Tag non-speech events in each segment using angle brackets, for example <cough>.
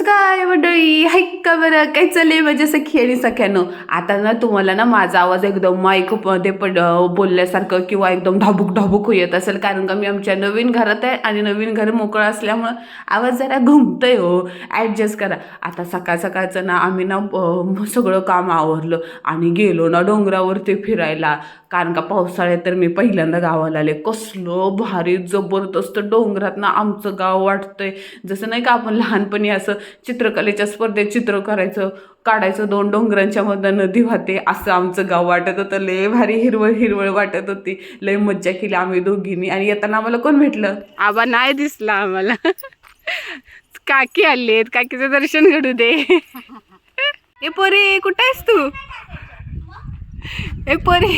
काय मंडळी. हाईक का बरं? काय चाललंय माझ्या सखी आणि सख्यानं. आता ना तुम्हाला ना माझा आवाज एकदम माईकमध्ये पड बोलल्यासारखं किंवा एकदम ढाबूक ढाबूक येत असेल. कारण का मी आमच्या नवीन घरात आहे आणि नवीन घर मोकळं असल्यामुळं आवाज जरा घुमतोय हो. ॲडजस्ट करा. आता सकाळ सकाळचं ना आम्ही ना सगळं काम आवरलं आणि गेलो ना डोंगरावरती फिरायला. कारण का पावसाळ्यात तर मी पहिल्यांदा गावाला आले. कसलं भारी जबरदस्त डोंगरात ना आमचं गाव वाटतंय. जसं नाही का आपण लहानपणी असं चित्रकलेच्या स्पर्धेत चित्र करायचं काढायचं दोन डोंगरांच्या मधनं नदी वाहते असं आमचं गाव वाटत होतं. लय भारी हिरवळ हिरवळ वाटत होती. लय मज्जा केली आम्ही दोघींनी. आणि येताना आम्हाला कोण भेटलं? आबा नाही दिसला आम्हाला. काकी आली आहेत काकीचं दर्शन घडू दे. ए पोरे कुठे आहेस तू? ए परी.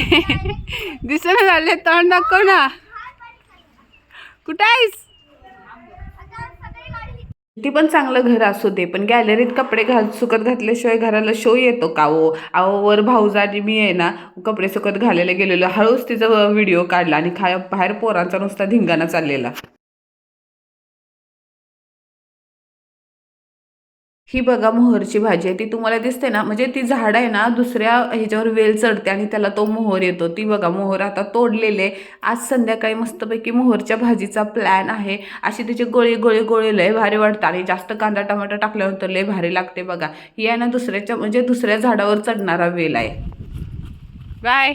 दिसणं झाले तोंड दाखव ना. कुठं आहेस? ती पण चांगलं घर असू दे पण गॅलरीत कपडे घाल सुकत घातल्याशिवाय घराला शो येतो का ओ अहो वर भाऊजा आणि मी आहे ना कपडे सुकत घालायला गेलेलो. हळूच तिचा व्हिडिओ काढला आणि खाय बाहेर पोरांचा नुसता धिंगाणा चाललेला. ही बघा मोहरची भाजी आहे ती तुम्हाला दिसते ना म्हणजे ती झाड आहे ना दुसऱ्या ह्याच्यावर वेल चढते आणि त्याला तो मोहर येतो. ती बघा मोहर आता तोडलेले आज संध्याकाळी मस्तपैकी मोहरच्या भाजीचा प्लॅन आहे. अशी तिचे गोळे गोळे गोळे लय भारी वाटतात आणि जास्त कांदा टमाटर टाकल्यानंतर लय भारी लागते बघा. ही आहे ना दुसऱ्याच्या म्हणजे दुसऱ्या झाडावर चढणारा वेल आहे. बाय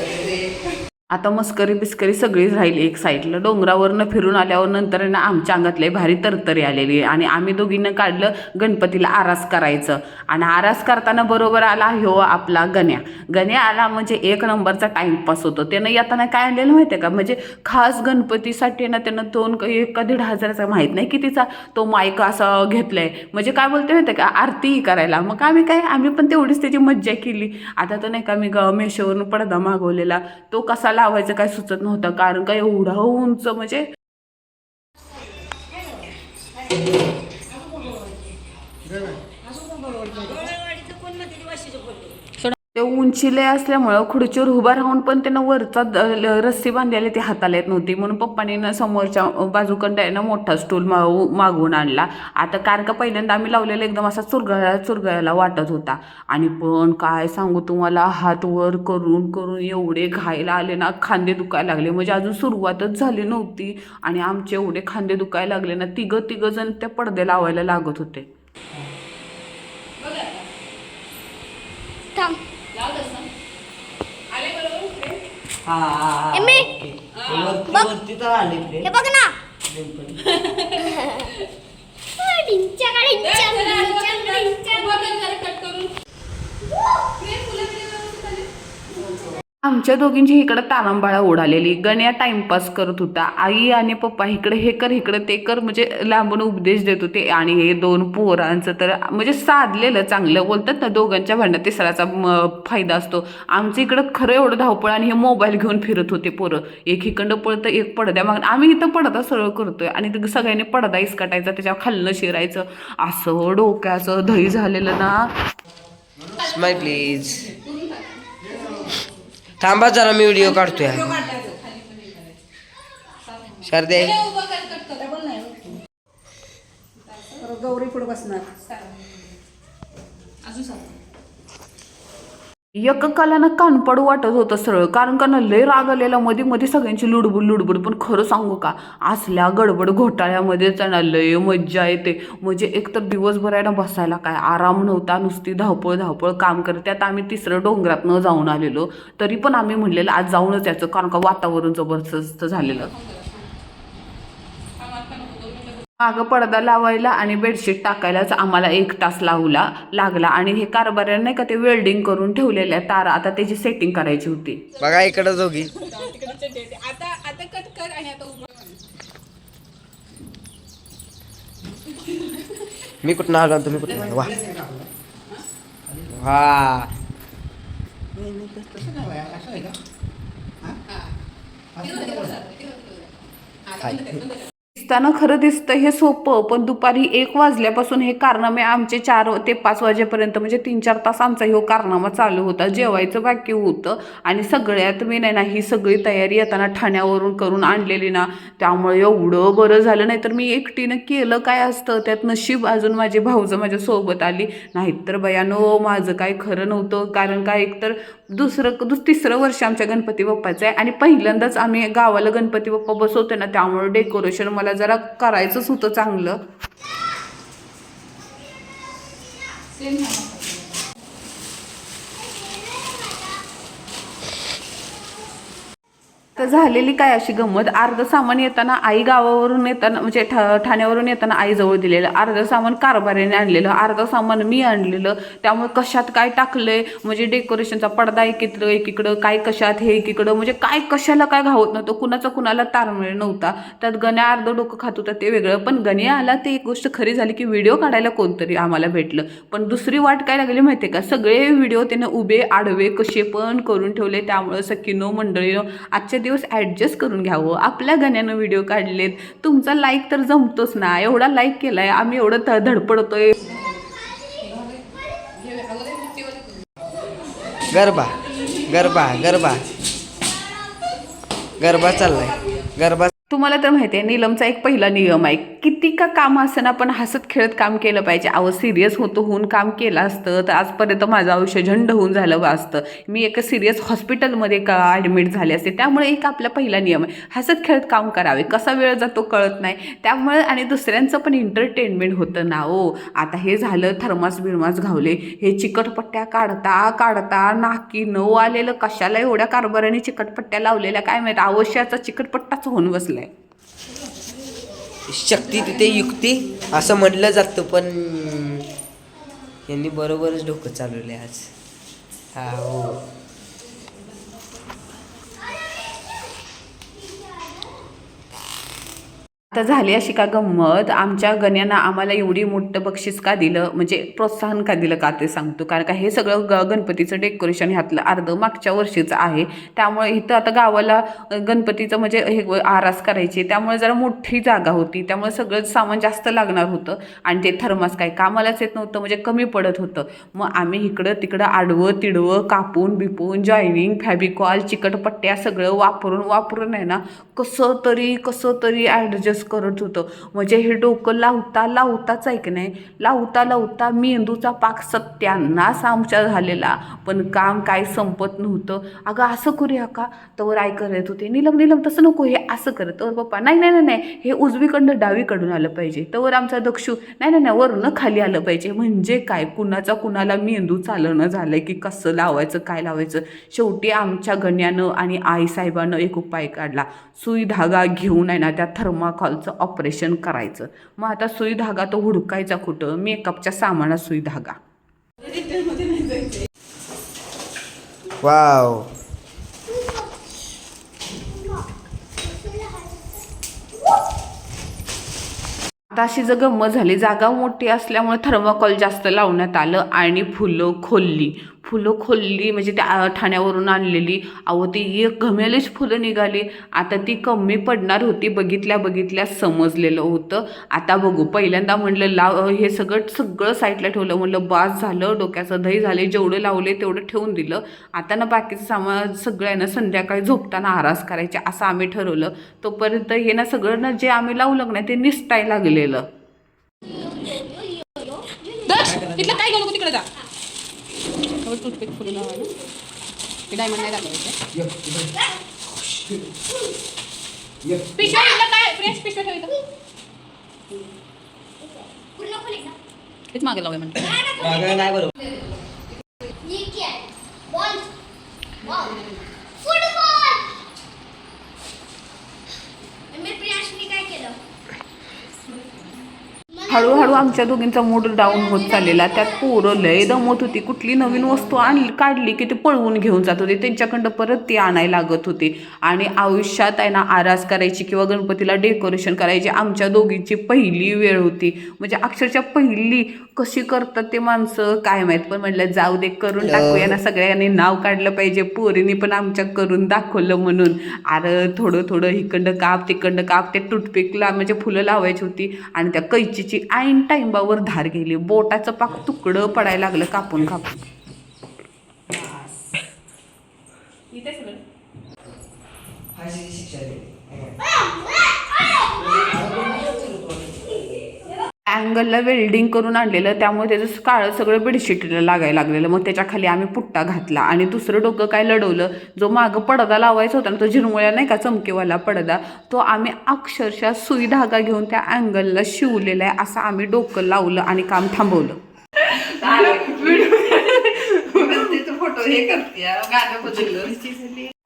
आता मस्करी बिस्करी सगळीच राहिली एक साईडला. डोंगरावरनं फिरून आल्यावर नंतर ना आमच्या अंगातले भारी तरतरी आलेली. आहे. आणि आम्ही दोघींना काढलं गणपतीला आरास करायचं. आणि आरास करताना बरोबर आला ह्यो आपला गण्या. गण्या आला म्हणजे एक नंबरचा टाइमपास होतो. त्यानं येताना काय आणलेलं माहिती आहे का? म्हणजे खास गणपतीसाठी ना त्यानं दोन एक का दीड हजाराचा माहीत नाही कितीचा तो माईक असा घेतलाय. म्हणजे काय बोलते माहिती आहे का? आरती करायला. मग आम्ही काय? आम्ही पण तेवढीच त्याची मज्जा केली. आता तर नाही का मी ग मेशोवरून पडदा मागवलेला. तो कसा लावायचा काय सुचत नव्हतं कारण का एवढा उंच म्हणजे ते उंचीले असल्यामुळं खुर्चीवर उभा राहून पण त्यांना वरचा द- ल- रस्सी बांधलेली ती हाताला येत नव्हती. म्हणून पप्पाने ना समोरच्या बाजूकडं आहे ना मोठा स्टूल मागू मागवून आणला. आता कारण का पहिल्यांदा आम्ही लावलेला एकदम असा चुरगळ्या चुरगळ्याला वाटत होता. आणि पण काय सांगू तुम्हाला हात वर करून करून एवढे घायला आले ना खांदे दुखायला लागले. म्हणजे अजून सुरुवातच झाली नव्हती. आणि आमचे एवढे खांदे दुखायला लागले ना तिघं तिघं जण ते पडदे लावायला लागत होते थांब हा बघ. वरती तर आले ते. हे बघ ना. डिंचाक, डिंचाक, डिंचाक, डिंचाक. आमच्या दोघींची इकडं तारांबाळा उडालेली गण्या टाइमपास करत होता. आई आणि पप्पा इकडे हे कर इकडे ते कर म्हणजे लांबून उपदेश देत होते. आणि हे दोन पोरांचं तर म्हणजे साधलेलं चांगलं. बोलतात ना दोघांच्या भांडणात तिसराचा फायदा असतो. आमच्या इकडं खरं एवढं धावपळ आणि हे मोबाईल घेऊन फिरत होते पोरं. एक इकडं पळतं एक पडद्या माग. आम्ही इथं पडदा सरळ करतोय. आणि सगळ्यांनी पडदा इसकाटायचा त्याच्यावर खालनं शिरायचं. असं डोक्याचं दही झालेलं ना. स्माय प्लीज थांबा जरा मी व्हिडिओ काढतोय. शारदे. गौरी पुढे बसणार. एककालानं कानपड वाटत होतं सरळ. कारण का लय राग आलेला मध्ये मध्ये सगळ्यांची लुडबुड लुडबुड. पण खरं सांगू का असल्या गडबड घोटाळ्यामध्येच आहे ना लय मज्जा येते. म्हणजे एक तर दिवसभर आहे ना बसायला काय आराम नव्हता नुसती धावपळ धावपळ काम करत. त्यात आम्ही तिसरं डोंगरात न जाऊन आलेलो. तरी पण आम्ही म्हणलेलं आज जाऊनच यायचं. कारण का वातावरण जबरदस्त झालेलं. मागं पडदा लावायला आणि बेडशीट टाकायलाच आम्हाला एक तास लावला लागला. आणि हे कारभार नाही का ते वेल्डिंग करून ठेवलेल्या तारा आता त्याची सेटिंग करायची होती. बघा इकडं दोघी. मी कुठं आलो आणि तुम्ही कुठं आला? वा. वा. हाय. दिसताना खरं दिसतं हे सोपं पण दुपारी एक वाजल्यापासून हे कारनामे आमचे चार ते पाच वाजेपर्यंत म्हणजे तीन चार तास आमचा हो कारनामा चालू होता. जेवायचं बाकी होतं आणि सगळ्यात मी नाही ना ही सगळी तयारी येताना ठाण्यावरून करून आणलेली ना त्यामुळे एवढं बरं झालं. नाही तर मी एकटीनं केलं काय असतं? त्यात नशीब अजून माझी भाऊजं माझ्या सोबत आली. नाहीतर बयानो माझं काय खरं नव्हतं. कारण काय एकतर दुसरं दुस तिसरं वर्ष आमच्या गणपती बाप्पाचं आहे आणि पहिल्यांदाच आम्ही गावाला गणपती बाप्पा बसवतो ना त्यामुळे डेकोरेशन मला जरा करायचंच होतं चांगलं. तर झालेली काय अशी गंमत? अर्ध सामान येताना आई गावावरून येताना म्हणजे ठा ठाण्यावरून येताना आई जवळ दिलेलं. अर्ध सामान कारभाराने आणलेलं. अर्ध सामान मी आणलेलं. त्यामुळे कशात काय टाकलंय? म्हणजे डेकोरेशनचा पडदा एकीकडं एकीकडं काय कशात हे एकीकडं म्हणजे काय कशाला काय घावत नव्हतं. कुणाचा कुणाला तारमेळ नव्हता. त्यात गण्या अर्ध डोकं खात होता ते वेगळं. पण गण्या आला ते एक गोष्ट खरी झाली की व्हिडिओ काढायला कोणतरी आम्हाला भेटलं. पण दुसरी वाट काय लागली माहिती आहे का? सगळे व्हिडिओ त्यानं उभे आडवे कसे पण करून ठेवले. त्यामुळे सखीनो मंडळीनो आजच्या दिवस ॲडजस्ट करून घ्यावं. आपल्या गाण्यानं व्हिडिओ काढलेत. तुमचा लाईक तर जमतोच ना. एवढा लाईक केला आहे आम्ही एवढं तर धडपडतोय. गरबा गरबा गरबा. गरबा चाललाय. गरबा तुम्हाला तर माहिती आहे नीलमचा एक पहिला नियम आहे किती का काम असताना पण हसत खेळत काम केलं पाहिजे. अहो सिरियस होतं होऊन काम केलं असतं तर आजपर्यंत माझं आयुष्य झंड होऊन झालं असतं. मी एका सिरियस हॉस्पिटलमध्ये का ॲडमिट झाले असते त्यामुळे एक आपला पहिला नियम आहे. हसत खेळत काम करावे कसा वेळ जातो कळत नाही. त्यामुळे आणि दुसऱ्यांचं पण एंटरटेनमेंट होतं ना ओ आता हे झालं थर्मास बिरमास घावले हे चिकटपट्ट्या काढता काढता नाकी न आलेलं कशाला एवढ्या कारभाराने चिकटपट्ट्या लावलेल्या काय माहीत अवश्याचा चिकटपट्टाच होऊन बसलाय. शक्ती तिथे युक्ती असं म्हटलं जातं पण यांनी बरोबरच डोकं चालवले आज. हा हो. आता झाली अशी का गंमत? आमच्या गण्यानं आम्हाला एवढी मोठं बक्षीस का दिलं? म्हणजे प्रोत्साहन का दिलं का ते सांगतो. कारण का हे सगळं ग गणपतीचं डेकोरेशन ह्यातलं अर्धं मागच्या वर्षीचं आहे. त्यामुळे इथं आता गावाला गणपतीचं म्हणजे हे आरास करायची. त्यामुळे जरा मोठी जागा होती. त्यामुळे सगळं सामान जास्त लागणार होतं. आणि ते थर्मास काय कामालाच येत नव्हतं. म्हणजे कमी पडत होतं. मग आम्ही इकडं तिकडं आडवं तिडवं कापून बिपून जॉईनिंग फॅबिकॉल चिकटपट्ट्या सगळं वापरून वापरून आहे ना कसं तरी कसं तरी ॲडजस्ट करत होतं. म्हणजे हे डोकं लावता लावताच आहे. की नाही लावता लावता मेंदूचा पाक सत्यानाश आमच्या झालेला. पण काम काय संपत नव्हतं. अगं असं करूया का? तर आय करत होते. निलम निलम तसं नको हे असं करत तर पप्पा नाही नाही नाही नाही. हे उजवीकडनं डावीकडून आलं पाहिजे. तर आमचा दक्षू नाही नाही नाही वरनं खाली आलं पाहिजे. म्हणजे काय? कुणाचा कुणाला मेंदू चालणं झालं की कसं लावायचं काय लावायचं? शेवटी आमच्या गण्यानं आणि आईसाहेबानं एक उपाय काढला. सुई धागा घेऊन आहे ना त्या थर्माकॉलचं ऑपरेशन करायचं. मग आता सुई धागा तो हुडकायचा कुठं? मेकअपच्या सामानात सुई धागा. वाव. आता अशी जर गंमत झाली जागा मोठी असल्यामुळे थर्माकॉल जास्त लावण्यात आलं आणि फुलं खोलली. फुलं खोलली म्हणजे त्या ठाण्यावरून आणलेली. अहो ती एक घमेलीच फुलं निघाली. आता ती कमी पडणार होती बघितल्या बघितल्या समजलेलं होतं. आता बघू पहिल्यांदा म्हणलं लाव हे सगळं सगळं साईडला ठेवलं. म्हणलं बास झालं डोक्याचं दही झाले जेवढं लावले तेवढं ठेवून दिलं. आता ना बाकीचं सामान सगळ्यांना संध्याकाळी झोपताना आरास करायचे असं आम्ही ठरवलं. तोपर्यंत हे ना सगळं ना जे आम्ही लावलं ना ते निसटाय लागलेलं. काय तिकडे जा. टूथपेक फुलं लावा ते डायमंड नाही दाखवायचं पिशव्या काय? फ्रेश पिशव्या ठेव इथं. पूर्ण खोली ना. तेच मागे लावूया म्हणजे नाही बरोबर ये क्या है बॉल बॉल फुटबॉल मी प्रियांशनी काय केलं मला हळूहळू आमच्या दोघींचा मूड डाऊन होत चाललेला. त्यात पोरं लय दमत होती. कुठली नवीन वस्तू आणली काढली की ते पळवून घेऊन जात होते. त्यांच्याकडं परत ती आणायला लागत होती. आणि आयुष्यात आहे ना आरास करायची किंवा गणपतीला डेकोरेशन करायची आमच्या दोघींची पहिली वेळ होती. म्हणजे अक्षरशः पहिली कशी करतात ते माणसं काय माहीत. पण म्हटलं जाऊ दे करून टाकूया ना सगळ्यांनी नाव काढलं पाहिजे. पोरीनी पण आमच्या करून दाखवलं म्हणून. अरे थोडं थोडं इकडं काप तिकडं काप. ते टूथपिकला म्हणजे फुलं लावायची होती. आणि त्या कैचीची ऐन टाइमावर धार गेली. बोटाचं पाक तुकडं पडायला लागलं कापून कापून. अँगलला वेल्डिंग करून आणलेलं त्यामुळे त्याचं काळं सगळं बेडशीटला लागायला लागलेलं. मग त्याच्याखाली आम्ही पुट्टा घातला आणि दुसरं डोकं काय लढवलं? जो मागं पडदा लावायचा होता ना तो झिरमुळ्या नाही का चमकेवाला पडदा तो आम्ही अक्षरशः सुई धागा घेऊन त्या अँगलला शिवलेला आहे असं आम्ही डोकं लावलं आणि काम थांबवलं. फोटो हे करते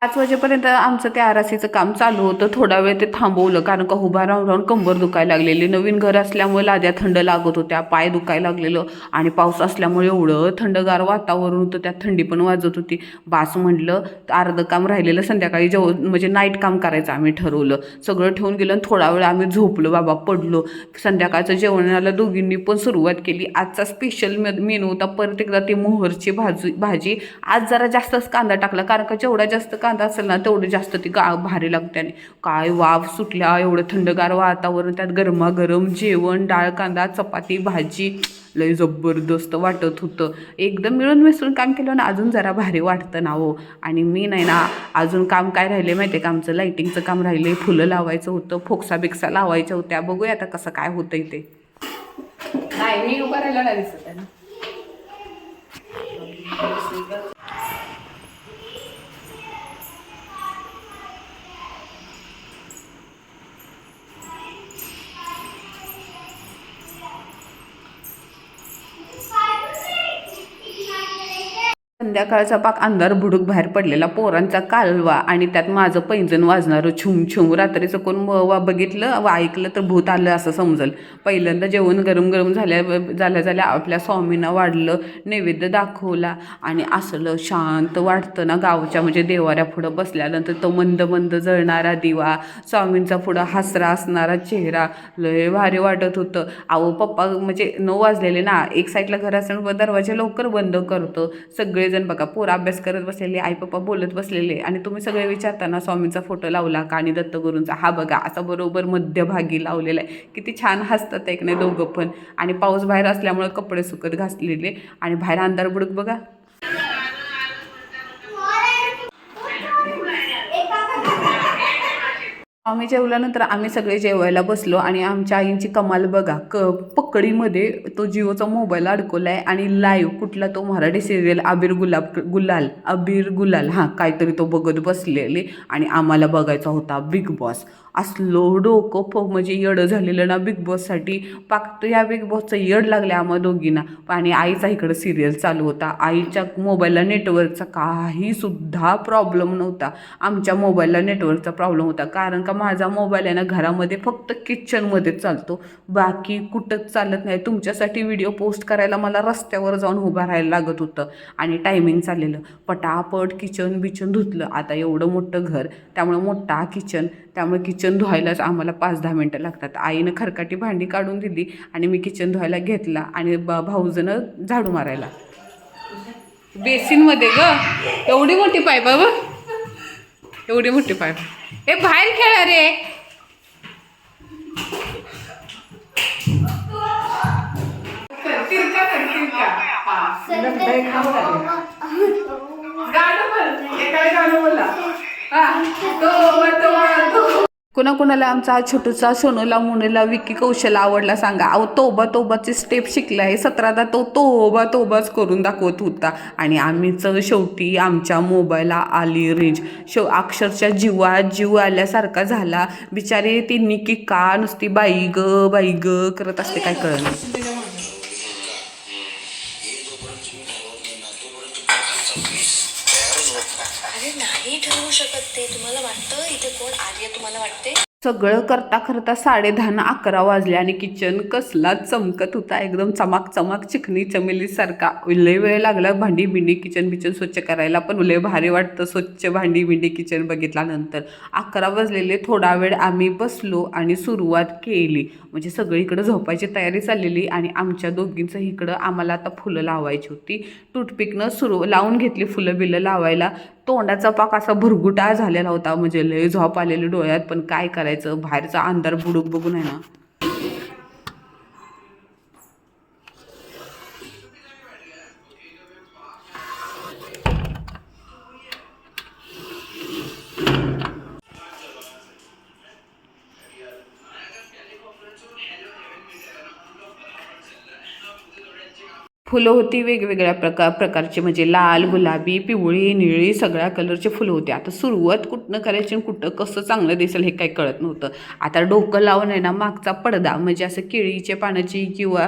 पाच वाजेपर्यंत आमचं ते आरासीचं काम चालू होतं. थोडा वेळ ते थांबवलं कारण का उभा राहून राहून कंबर दुखायला लागलेली. नवीन घर असल्यामुळे लाद्या थंड लागत होत्या पाय दुखायला लागलेलं आणि पाऊस असल्यामुळे एवढं थंडगार वातावरण होतं त्यात थंडी पण वाजत होती. बास म्हटलं अर्धं काम राहिलेलं संध्याकाळी जेव म्हणजे नाईट काम करायचं आम्ही ठरवलं. सगळं ठेवून गेलं आणि थोडा वेळ आम्ही झोपलो. बाबा पडलो. संध्याकाळचं जेवणाला दोघींनी पण सुरुवात केली. आजचा स्पेशल मेनू होता परत एकदा ती मोहरची भाजी भाजी. आज जरा जास्तच कांदा टाकला कारण का जेवढा जास्त कांदा असेल ना तेवढं जास्त ती गा भारी लागते आणि काय वाफ सुटल्या एवढं थंडगार वातावरण त्यात गरमागरम जेवण डाळ कांदा चपाती भाजी लय जबरदस्त वाटत होतं. एकदम मिळून मिसळून काम केलं ना अजून जरा भारी वाटतं ना हो. आणि मी नाही ना अजून काम काय राहिले माहिती आहे का आमचं? लाईटिंगचं काम राहिले फुलं लावायचं होतं फोक्सा बिक्सा लावायच्या होत्या. बघूया आता कसं काय होतंय ते. नाही मी उभं राहिलं नाही दिसत आहे ना संध्याकाळचा पाक अंधार बुडूक बाहेर पडलेला पोरांचा कालवा आणि त्यात माझं पैंजण वाजणारं छुम छुम. रात्रीचं कोण वा बघितलं वा ऐकलं तर भूत आलं असं समजल. पहिल्यांदा जेवण गरम गरम झाल्या झाल्या झाल्या आपल्या स्वामींना वाढलं नैवेद्य दाखवला आणि असलं शांत वाटतं ना गावच्या म्हणजे देवाऱ्या पुढं बसल्यानंतर तो मंद मंद जळणारा दिवा स्वामींचा पुढं हसरा असणारा चेहरा लय भारी वाटत होतं. आहो पप्पा म्हणजे नऊ वाजलेले ना एक साईडला घर असल्यामुळे दरवाजे लवकर बंद करतो. सगळेजण बघा पोर अभ्यास करत बसलेले आई पप्पा बोलत बसलेले आणि तुम्ही सगळे विचारताना स्वामींचा फोटो लावला का आणि दत्तगुरूंचा? हा बघा असा बरोबर मध्यभागी लावलेला आहे. किती छान हसतात एक नाही दोघं पण. आणि पाऊस बाहेर असल्यामुळे कपडे सुकत घासलेले आणि बाहेर अंधार बुडक बघा. आम्ही जेवल्यानंतर आम्ही सगळे जेवायला बसलो आणि आमच्या आईंची कमाल बघा क पकडीमध्ये तो जिओचा मोबाईल अडकवला आहे आणि लाईव्ह कुठला तो मराठी सिरियल अबीर गुलाब गुलाल अबीर गुलाल हां काहीतरी तो बघत बसलेले आणि आम्हाला बघायचा होता बिग बॉस असलो डोकं फ म्हणजे येडं झालेलं ना बिग बॉससाठी पाक तर या बिग बॉसचं येड लागलं आम्हा दोघींना. आणि आईचा इकडं सिरियल चालू होता. आईच्या मोबाईलला नेटवर्कचा काहीसुद्धा प्रॉब्लेम नव्हता. आमच्या मोबाईलला नेटवर्कचा प्रॉब्लेम होता. कारण का माझा मोबाईल आहे ना घरामध्ये फक्त किचनमध्येच चालतो. बाकी कुठंच चालत नाही. तुमच्यासाठी व्हिडिओ पोस्ट करायला मला रस्त्यावर जाऊन उभा राहायला लागत होतं. आणि टायमिंग चाललेलं. पटापट किचन बिचन धुतलं. आता एवढं मोठं घर. त्यामुळे मोठा किचन त्यामुळे किचन धुवायलाच आम्हाला पाच दहा मिनटं लागतात. आईनं खरकाटी भांडी काढून दिली आणि मी किचन धुवायला घेतला आणि ब भाऊजनं झाडू मारायला. बेसिनमध्ये ग. एवढी मोठी पाईप आहे बघ एवढी मोठी पाईप ए बाहेर खेळा रे. कुणाकुणाला आमचा हा छोटूचा सोनूला मुनेला विकी कौशल आवडला सांगा. अहो तोबा तोबाची स्टेप शिकलाय सतरादा तो तोबा तोबाच करून दाखवत होता. आणि आम्हीच शेवटी आमच्या मोबाईलला आली रेंज शेव अक्षरशः जीवात जीव आल्यासारखा झाला. बिचारी ती निकी का नुसती बाई ग बाई ग करत असते काय कळलं शकत ते तुम्हाला वाटतं? इथे कोण आली तुम्हाला वाटते? सगळं करता करता साडे दहा अकरा वाजले आणि किचन कसला चमकत होता. एकदम चमाक चमाक चिकनी चमेलीसारखा लय वेळ लागला भांडी बिंडी किचन बिचन स्वच्छ करायला पण लय भारी वाटतं स्वच्छ भांडी बिंडी किचन बघितल्यानंतर. अकरा वाजलेले थोडा वेळ आम्ही बसलो आणि सुरुवात केली. म्हणजे सगळीकडं झोपायची तयारी चाललेली आणि आमच्या दोघींचं इकडं आम्हाला आता फुलं लावायची होती. टूथपिकनं सुरू लावून घेतली फुलं बिलं लावायला. तोंडाचा पाक असा भुरगुटा झालेला होता. म्हणजे लय झोप आलेली डोळ्यात पण काय करायचं? बाहेरचा अंधार बुडूक बघून आहे ना. फुलं होती वेगवेगळ्या प्रकार प्रकारची. म्हणजे लाल गुलाबी पिवळी निळी सगळ्या कलरची फुलं होती. आता सुरुवात कुठनं करायची आणि कुठं कसं चांगलं दिसेल हे काही कळत नव्हतं. आता डोकं लावून आहे ना मागचा पडदा म्हणजे असं केळीच्या पानाची किंवा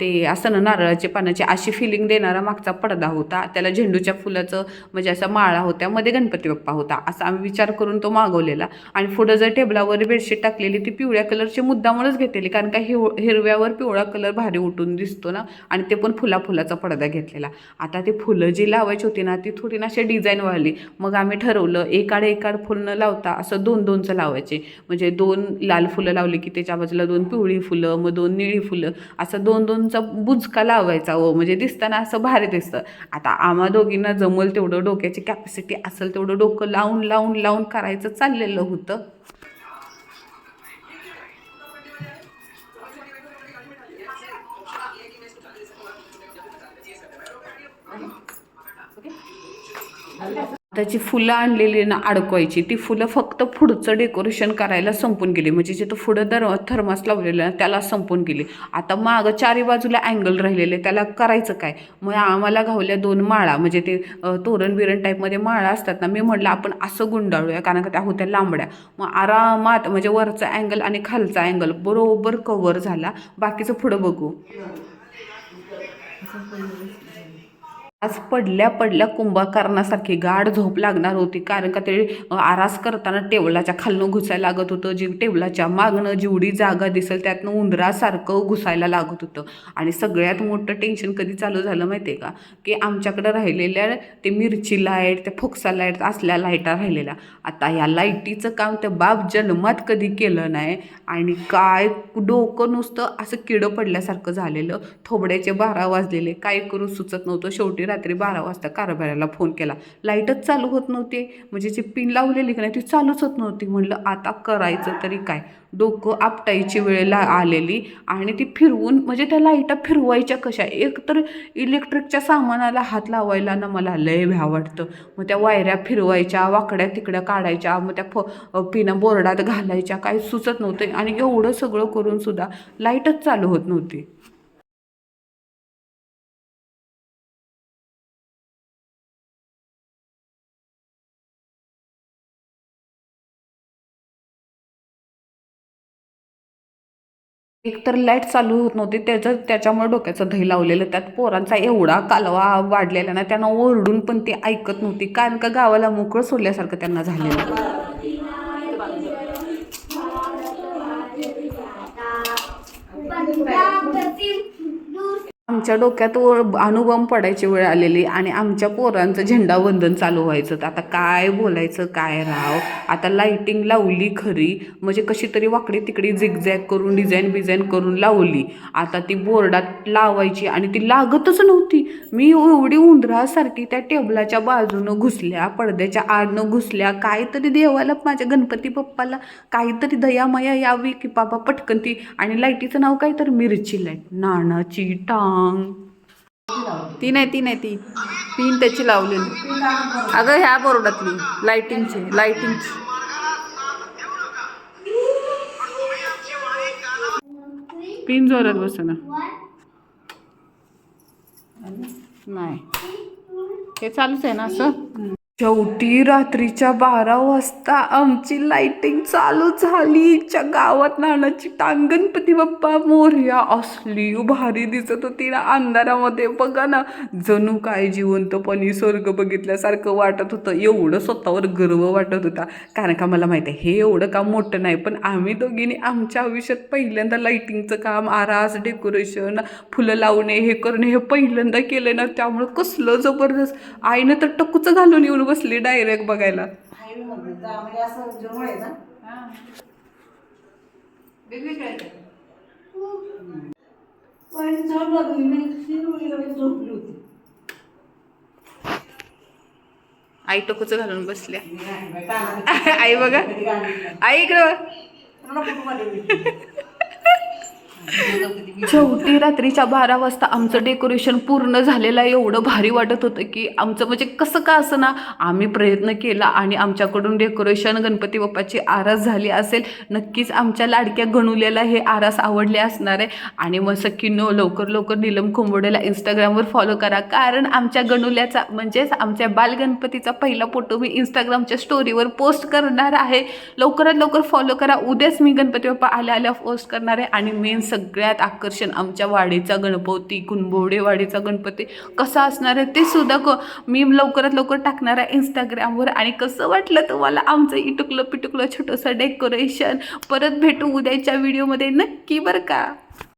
ते असं ना नारळाच्या पानाची अशी फिलिंग देणारा मागचा पडदा होता. त्याला झेंडूच्या फुलाचं म्हणजे असा माळा होत्या मध्ये गणपती बाप्पा होता. असा आम्ही विचार करून तो मागवलेला. आणि पुढं जर टेबलावर बेडशीट टाकलेली ती पिवळ्या कलरची मुद्दामुळेच घेतलेली. कारण का हिव हिरव्यावर पिवळा कलर भारी उठून दिसतो ना. आणि ते पण फुला फुलाचा पडदा घेतलेला. आता ते फुलं जी लावायची होती ना ती थोडी ना अशी डिझाईन वाढली. मग आम्ही ठरवलं एकाड एकाड फुलं न लावता असं दोन दोनचं लावायचे. म्हणजे दोन लाल फुलं लावली की त्याच्या बाजूला दोन पिवळी फुलं मग दोन निळी फुलं असं दोन दोनचा बुचका लावायचा हो. म्हणजे दिसताना असं भारी दिसतं. आता आम्हा दोघींना जमल तेवढं डोक्याची कॅपॅसिटी असेल तेवढं डोकं लावून लावून लावून करायचं चाललेलं होतं. त्याची फुलं आणलेली ना अडकवायची ती फुलं फक्त पुढचं डेकोरेशन करायला संपून गेली. म्हणजे जिथं पुढं दर थर्मास लावलेलं त्याला संपून गेली. आता मागं चारी बाजूला अँगल राहिलेले त्याला करायचं काय? मग आम्हाला घावल्या दोन माळा म्हणजे ते तोरण बिरण टाईपमध्ये माळा असतात ना मी म्हटलं आपण असं गुंडाळूया कारण का त्या होत्या लांबड्या. मग आरामात म्हणजे वरचा अँगल आणि खालचा अँगल बरोबर कवर झाला. बाकीचं पुढं बघू. आज पडल्या पडल्या कुंभकारणासारखी गाढ झोप लागणार होती. कारण का ते आरास करताना टेबलाच्या खालनं घुसायला लागत होतं. जी टेबलाच्या मागणं जेवढी जागा दिसेल त्यातनं उंदरासारखं घुसायला लागत होतं. आणि सगळ्यात मोठं टेन्शन कधी चालू झालं माहिती आहे का? की आमच्याकडं राहिलेल्या ते मिरची लाइट त्या फोक्सा लाइट असल्या लाईटा राहिलेल्या. आता ह्या लाईटीचं काम त्या बाप जन्मात कधी केलं नाही. आणि काय डोकं नुसतं असं किडं पडल्यासारखं झालेलं. थोबड्याचे बारा वाजलेले. काय करू सुचत नव्हतं. शेवटी रात्री बारा वाजता कारभाऱ्याला फोन केला. लाईटच चालू होत नव्हती. म्हणजे जी पिन लावलेली की नाही ती चालूच होत नव्हती. म्हणलं आता करायचं तरी काय? डोकं आपटायची वेळेला आलेली आणि ती फिरवून म्हणजे त्या लाईटा फिरवायच्या कशा? एक तर इलेक्ट्रिकच्या सामानाला हात लावायला ना मला लय भ्या वाटतं. मग त्या वायऱ्या फिरवायच्या वाकड्या तिकड्या काढायच्या मग त्या फ पिना बोर्डात घालायच्या काही सुचत नव्हतं. आणि एवढं सगळं करून सुद्धा लाईटच चालू होत नव्हती. एक तर लाइट चालू होत नव्हती त्याचं त्याच्यामुळे डोक्याचं दही लावलेलं. त्यात पोरांचा एवढा कालवा वाढलेला ना त्यांना ओरडून पण ते ऐकत नव्हती. कारण का गावाला मोकळं सोडल्यासारखं त्यांना झालेलं. आमच्या डोक्यात वर अणुबॉम्ब पडायची वेळ आलेली आणि आमच्या पोरांचं झेंडावंदन चालू व्हायचं. तर आता काय बोलायचं काय राव? आता लाईटिंग लावली खरी. म्हणजे कशी तरी वाकडी तिकडी झिगझॅग करून डिझाईन बिझाईन करून लावली. आता ती बोर्डात लावायची आणि ती लागतच नव्हती. मी एवढी उंदरासारखी त्या टेबलाच्या बाजूनं घुसल्या पडद्याच्या आडनं घुसल्या. काहीतरी देवाला माझ्या गणपती बाप्पाला काहीतरी दयामया यावी की बाबा पटकन ती आणि लाईटीचं नाव काय तर मिरची लाइट नानाची टांग. ती नाही ती नाही ती. पिन त्याची लावलेली. अगं ह्या बोर्डातली. लाईटिंगची लाईटिंगची पिन जोरात बस ना नाही. हे चालूच आहे ना असं? शेवटी रात्रीच्या बारा वाजता आमची लाइटिंग चालू झाली. च्या गावात नानाची टांग गणपती बाप्पा मोर्या असली भारी दिसत होती ना अंधारामध्ये. बघा ना जणू काय जिवंतपणी स्वर्ग बघितल्यासारखं वाटत होतं. एवढं स्वतःवर गर्व वाटत होता. कारण का मला माहिती आहे हे एवढं काम मोठं नाही पण आम्ही दोघींनी आमच्या आयुष्यात पहिल्यांदा लाईटिंगचं काम आरास डेकोरेशन फुलं लावणे हे करणे हे पहिल्यांदा केलं ना. त्यामुळे कसलं जबरदस्त. आईनं तर टकूचं घालून येऊन बसली डायरेक्ट बघायला. आई टकूचं घालून बसल्या. <laughs> आई बघा. आई इकडं शेवटी रात्रीच्या बारा वाजता आमचं डेकोरेशन पूर्ण झालेलं आहे. एवढं भारी वाटत होतं की आमचं म्हणजे कसं का असं ना आम्ही प्रयत्न केला आणि आमच्याकडून डेकोरेशन गणपती बाप्पाची आरास झाली असेल. नक्कीच आमच्या लाडक्या गणुल्याला हे आरास आवडले असणार आहे. आणि मग सखीनो लवकर लवकर नीलम कोंबडेला इंस्टाग्रामवर फॉलो करा. कारण आमच्या गणुल्याचा म्हणजेच आमच्या बालगणपतीचा पहिला फोटो मी इंस्टाग्रामच्या स्टोरीवर पोस्ट करणार आहे. लवकरात लवकर फॉलो करा. उद्याच मी गणपती बाप्पा आल्या आल्या पोस्ट करणार आहे. आणि मेन सगळ्यात आकर्षण आमच्या वाडीचा गणपती कुंभोडे वाडीचा गणपती. कसा असणार आहे ते सुद्धा क मी लवकरात लवकर टाकणार आहे इंस्टाग्रामवर आणि कसं वाटलं तुम्हाला आमचं इटुकलं पिटुकलं छोटंसं डेकोरेशन परत भेटू उद्याच्या व्हिडिओमध्ये नक्की बरं का?